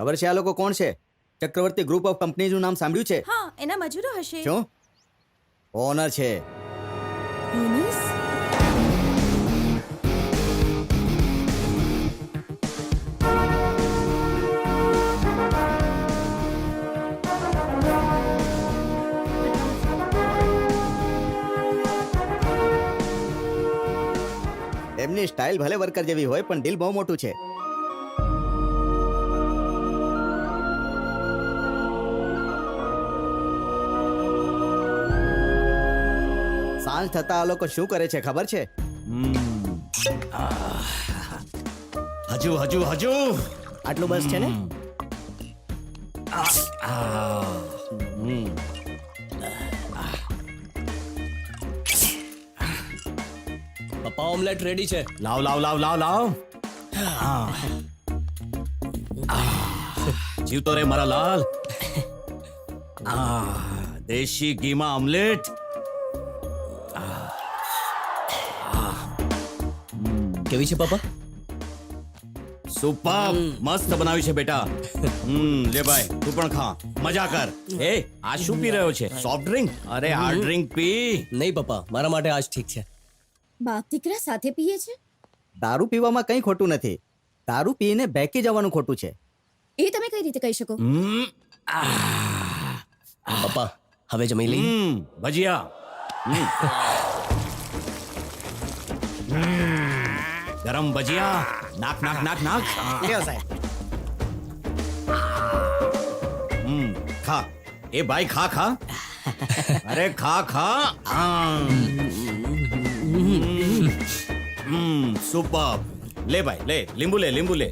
ખબર છે આ લોકો કોણ છે? ચક્રવર્તી ગ્રુપ ઓફ કંપનીઝનું નામ સાંભળ્યું છે? હા એના મજૂરો હશે. શું? ઓનર છે. યુનિસ? એમની સ્ટાઇલ ભલે વર્કર જેવી હોય પણ દિલ બહુ મોટું છે. સાંજ થતા આ લોકો શું કરે છે ખબર છે? હજુ હજુ હજુ. આટલું બસ છે ને? પપ્પા ઓમલેટ રેડી છે. લાવ લાવ લાવ લાવ લાવ. જીવતો રે મારા લાલ. આ દેશી ઘીમાં ઓમલેટ કેવી છે પપ્પા સુપર મસ્ત બનાવ્યું છે બેટા. હમ લે ભાઈ તું પણ ખા. મજા કર. એ આ શું પી રહ્યો છે? સોફ્ટ ડ્રિંક અરે આ ડ્રિંક પી. નહીં પપ્પા મારા માટે આજ ઠીક છે. બાપ દીકરા સાથે પીએ છે? દારૂ પીવામાં કંઈ ખોટું નથી. દારૂ પીને બેકી જવાનું ખોટું છે. એ તમે કઈ રીતે કહી શકો? પપ્પા હવે જમી લઈ ભજીયા. હમ. ગરમ ભજીયા નાક નાક નાક નાક હમ ખા એ ભાઈ ખા ખા અરે ખા ખા આમ. હમ સુપર લે ભાઈ લે લીંબુ લે લીંબુ લે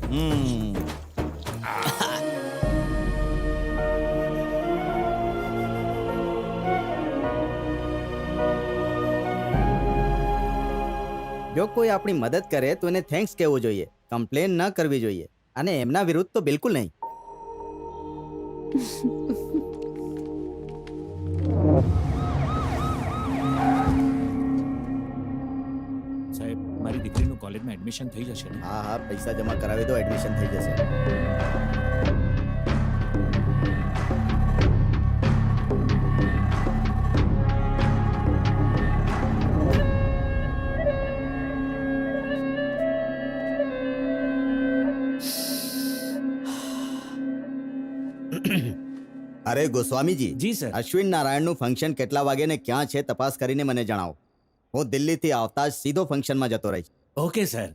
જો કોઈ આપણી મદદ કરે તો એને થેન્ક્સ કહેવું જોઈએ. કમ્પ્લેન ન કરવી જોઈએ. અને એમના વિરુદ્ધ તો બિલકુલ નહીં. સાહેબ મારી દીકરીનું કોલેજમાં એડમિશન થઈ જશે હા હા પૈસા જમા કરાવી દો એડમિશન થઈ જશે. અરે ગોસ્વામીજી જી સર. અશ્વિન નારાયણનું ફંક્શન કેટલા વાગે ને ક્યાં છે તપાસ કરીને મને જણાવો. હું દિલ્હીથી આવતા જ સીધો ફંક્શનમાં જતો રહીશ. Okay sir.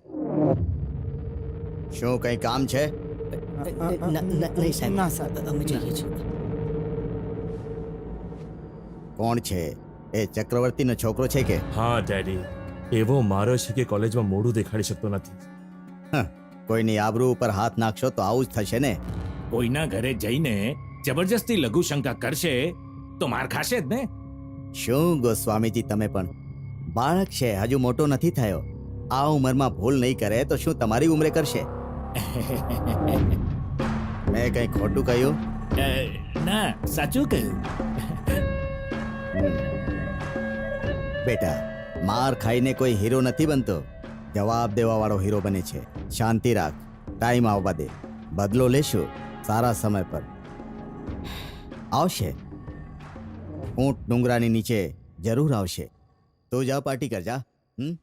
શું કંઈ કામ છે? નહીં સાહેબ. અમે જઈએ છીએ. કોણ છે? એ ચક્રવર્તીનો છોકરો છે કે? હા ડેડી. એવો મારો છે કે કોલેજમાં મોઢું દેખાડી શકતો નથી. હં, કોઈની આબરૂ ઉપર હાથ નાખશો તો આવું જ થશે ને? કોઈના ઘરે જઈને જબરજસ્તી લઘુ શંકા કરશે તો માર ખાશે જ ને. શું ગોસ્વામીજી તમે પણ? બાળક છે હજુ મોટો નથી થયો. આ ઉંમરમાં ભૂલ નહીં કરે તો શું તમારી ઉંમરે કરશે? મેં કંઈ ખોટું કહ્યું? ના સાચું કહ્યું. બેટા માર ખાઈને કોઈ હીરો નથી બનતો. જવાબ દેવા વાળો હીરો બને છે. શાંતિ રાખ. ટાઈમ આવવા દે. બદલો લેશું. સારા સમય પર. આવશે. ઊંટ ડુંગરાની નીચે જરૂર આવશે. તો જા પાર્ટી કરજા. હમ?